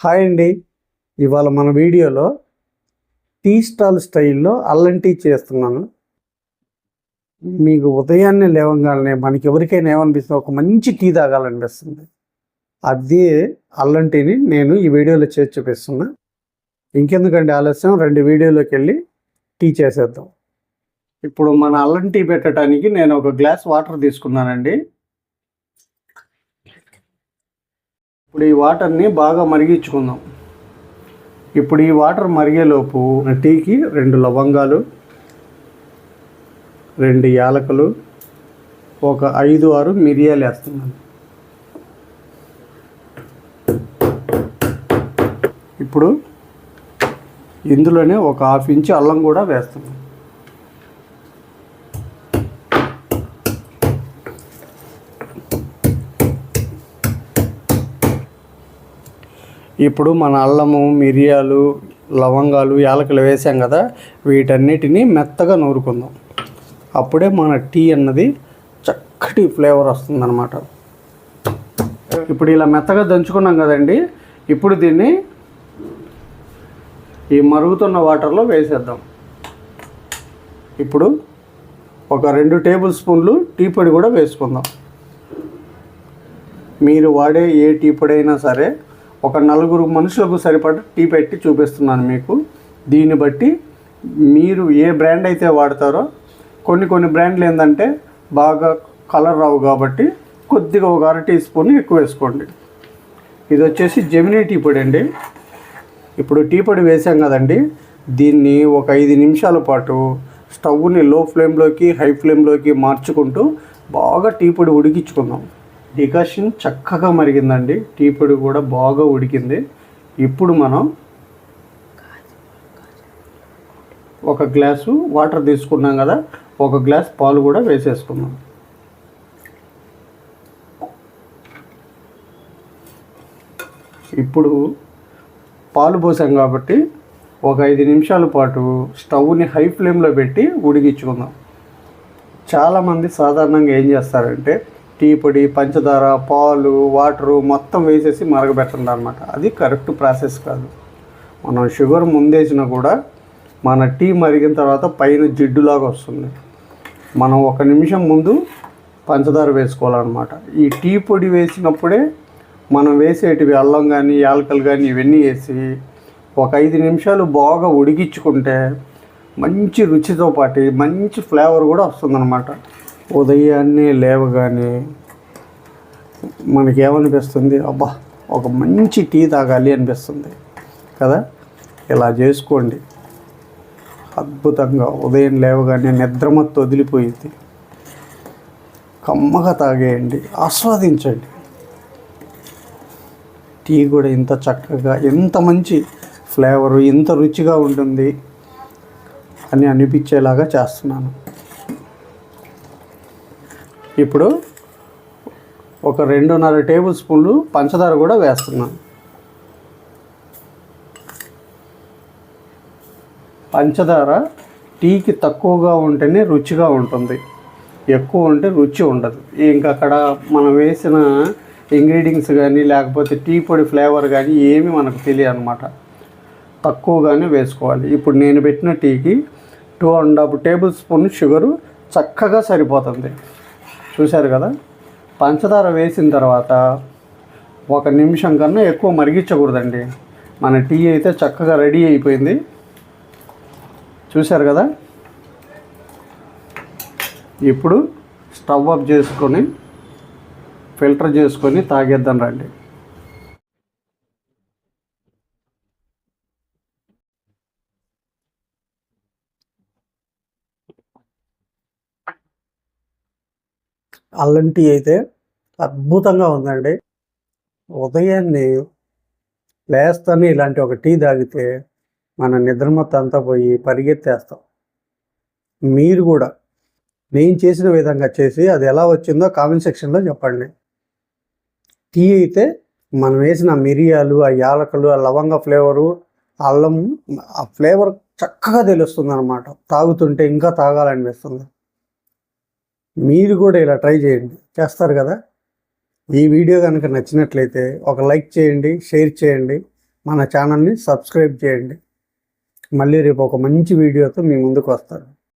Hi అండి. ఇవాళ మన వీడియోలో టీ స్టాల్ స్టైల్లో అల్లం టీ చేస్తున్నాను. మీకు ఉదయాన్నే లేవగానే మనకి ఎవరికైనా ఏమనిపిస్తుంది ఒక మంచి టీ తాగాలనిపిస్తుంది. అదే అల్లం టీని నేను ఈ వీడియోలో చేసి చూపిస్తున్నా. ఇంకెందుకండి ఆలస్యం రెండు వీడియోలోకి వెళ్ళి టీ చేసేద్దాం. ఇప్పుడు మన అల్లం టీ పెట్టడానికి నేను ఒక గ్లాస్ వాటర్ తీసుకున్నానండి. ఇప్పుడు ఈ వాటర్ని బాగా మరిగించుకుందాం. ఇప్పుడు ఈ వాటర్ మరిగేలోపు టీకి రెండు లవంగాలు రెండు యాలకులు ఒక ఐదు ఆరు మిరియాలు వేస్తున్నాను. ఇప్పుడు ఇందులోనే ఒక హాఫ్ ఇంచ్ అల్లం కూడా వేస్తున్నాను. ఇప్పుడు మన అల్లము మిరియాలు లవంగాలు యాలకులు వేసాం కదా వీటన్నిటిని మెత్తగా నూరుకుందాం. అప్పుడే మన టీ అన్నది చక్కటి ఫ్లేవర్ వస్తుందన్నమాట. ఇప్పుడు ఇలా మెత్తగా దంచుకున్నాం కదండి ఇప్పుడు దీన్ని ఈ మరుగుతున్న వాటర్లో వేసేద్దాం. ఇప్పుడు ఒక రెండు టేబుల్ స్పూన్లు టీ పొడి కూడా వేసుకుందాం. మీరు వాడే ఏ టీ పొడి అయినా సరే ఒక నలుగురు మనుషులకు సరిపడ టీ పెట్టి చూపిస్తున్నాను మీకు. దీన్ని బట్టి మీరు ఏ బ్రాండ్ అయితే వాడతారో కొన్ని కొన్ని బ్రాండ్లు ఏంటంటే బాగా కలర్ రావు కాబట్టి కొద్దిగా ఒక అర టీ స్పూన్ ఎక్కువ వేసుకోండి. ఇది వచ్చేసి జెమినీ టీ పొడి అండి. ఇప్పుడు టీ పొడి వేసాం కదండి దీన్ని ఒక ఐదు నిమిషాల పాటు స్టవ్ని లో ఫ్లేమ్లోకి హై ఫ్లేమ్లోకి మార్చుకుంటూ బాగా టీ పొడి ఉడికించుకుందాం. డికాషన్ చక్కగా మరిగిందండి. టీ పొడి కూడా బాగా ఉడికింది. ఇప్పుడు మనం ఒక గ్లాసు వాటర్ తీసుకున్నాం కదా ఒక గ్లాస్ పాలు కూడా వేసేసుకుందాం. ఇప్పుడు పాలు పోసాం కాబట్టి ఒక ఐదు నిమిషాల పాటు స్టవ్ని హై ఫ్లేమ్లో పెట్టి ఉడికించుకుందాం. చాలామంది సాధారణంగా ఏం చేస్తారంటే టీ పొడి పంచదార పాలు వాటరు మొత్తం వేసేసి మరగబెట్టండి అనమాట అది కరెక్ట్ ప్రాసెస్ కాదు. మనం షుగర్ ముందేసినా కూడా మన టీ మరిగిన తర్వాత పైన జిడ్డులాగా వస్తుంది. మనం ఒక నిమిషం ముందు పంచదార వేసుకోవాలన్నమాట ఈ టీ పొడి వేసినప్పుడే మనం వేసేటివి అల్లం కానీ యాలకలు కానీ ఇవన్నీ వేసి ఒక ఐదు నిమిషాలు బాగా ఉడికించుకుంటే మంచి రుచితో పాటు మంచి ఫ్లేవర్ కూడా వస్తుందన్నమాట ఉదయాన్నే లేవగానే మనకి ఏమనిపిస్తుంది అబ్బా ఒక మంచి టీ తాగాలి అనిపిస్తుంది. కదా? ఇలా చేసుకోండి. అద్భుతంగా ఉదయం లేవగానే నిద్రమత్తు వదిలిపోయింది. కమ్మగా తాగేయండి. ఆస్వాదించండి. టీ కూడా ఇంత చక్కగా ఎంత మంచి ఫ్లేవరు ఇంత రుచిగా ఉంటుంది అని అనిపించేలాగా చేస్తున్నాను. ఇప్పుడు ఒక రెండున్నర టేబుల్ స్పూన్లు పంచదార కూడా వేస్తున్నాను పంచదార టీకి తక్కువగా ఉంటేనే రుచిగా ఉంటుంది. ఎక్కువ ఉంటే రుచి ఉండదు. ఇంకా అక్కడ మనం వేసిన ఇంగ్రీడియంట్స్ కానీ లేకపోతే టీ పొడి ఫ్లేవర్ కానీ ఏమీ మనకు తెలియదు అనమాట తక్కువగానే వేసుకోవాలి. ఇప్పుడు నేను పెట్టిన టీకి two and half tablespoon sugar చక్కగా సరిపోతుంది. చూశారు కదా? పంచదార వేసిన తర్వాత ఒక నిమిషం కన్నా ఎక్కువ మరిగించకూడదండి. మన టీ అయితే చక్కగా రెడీ అయిపోయింది. చూశారు కదా? ఇప్పుడు స్టవ్ ఆఫ్ చేసుకొని ఫిల్టర్ చేసుకొని తాగేద్దాం రండి. అల్లం టీ అయితే అద్భుతంగా ఉందండి. ఉదయాన్నే లేస్తానే ఇలాంటి ఒక టీ తాగితే మన నిద్రమత్త అంతా పోయి పరిగెత్తేస్తాం. మీరు కూడా నేను చేసిన విధంగా చేసి అది ఎలా వచ్చిందో కామెంట్ సెక్షన్లో చెప్పండి. టీ అయితే మనం వేసిన మిరియాలు ఆ యాలకులు ఆ లవంగ ఫ్లేవరు అల్లం ఆ ఫ్లేవర్ చక్కగా తెలుస్తుంది అనమాట తాగుతుంటే ఇంకా తాగాలనిపిస్తుంది. మీరు కూడా ఇలా ట్రై చేయండి. చేస్తారు కదా? ఈ వీడియో కనుక నచ్చినట్లయితే ఒక లైక్ చేయండి షేర్ చేయండి మన ఛానల్ని సబ్స్క్రైబ్ చేయండి. మళ్ళీ రేపు ఒక మంచి వీడియోతో మీ ముందుకు వస్తాను.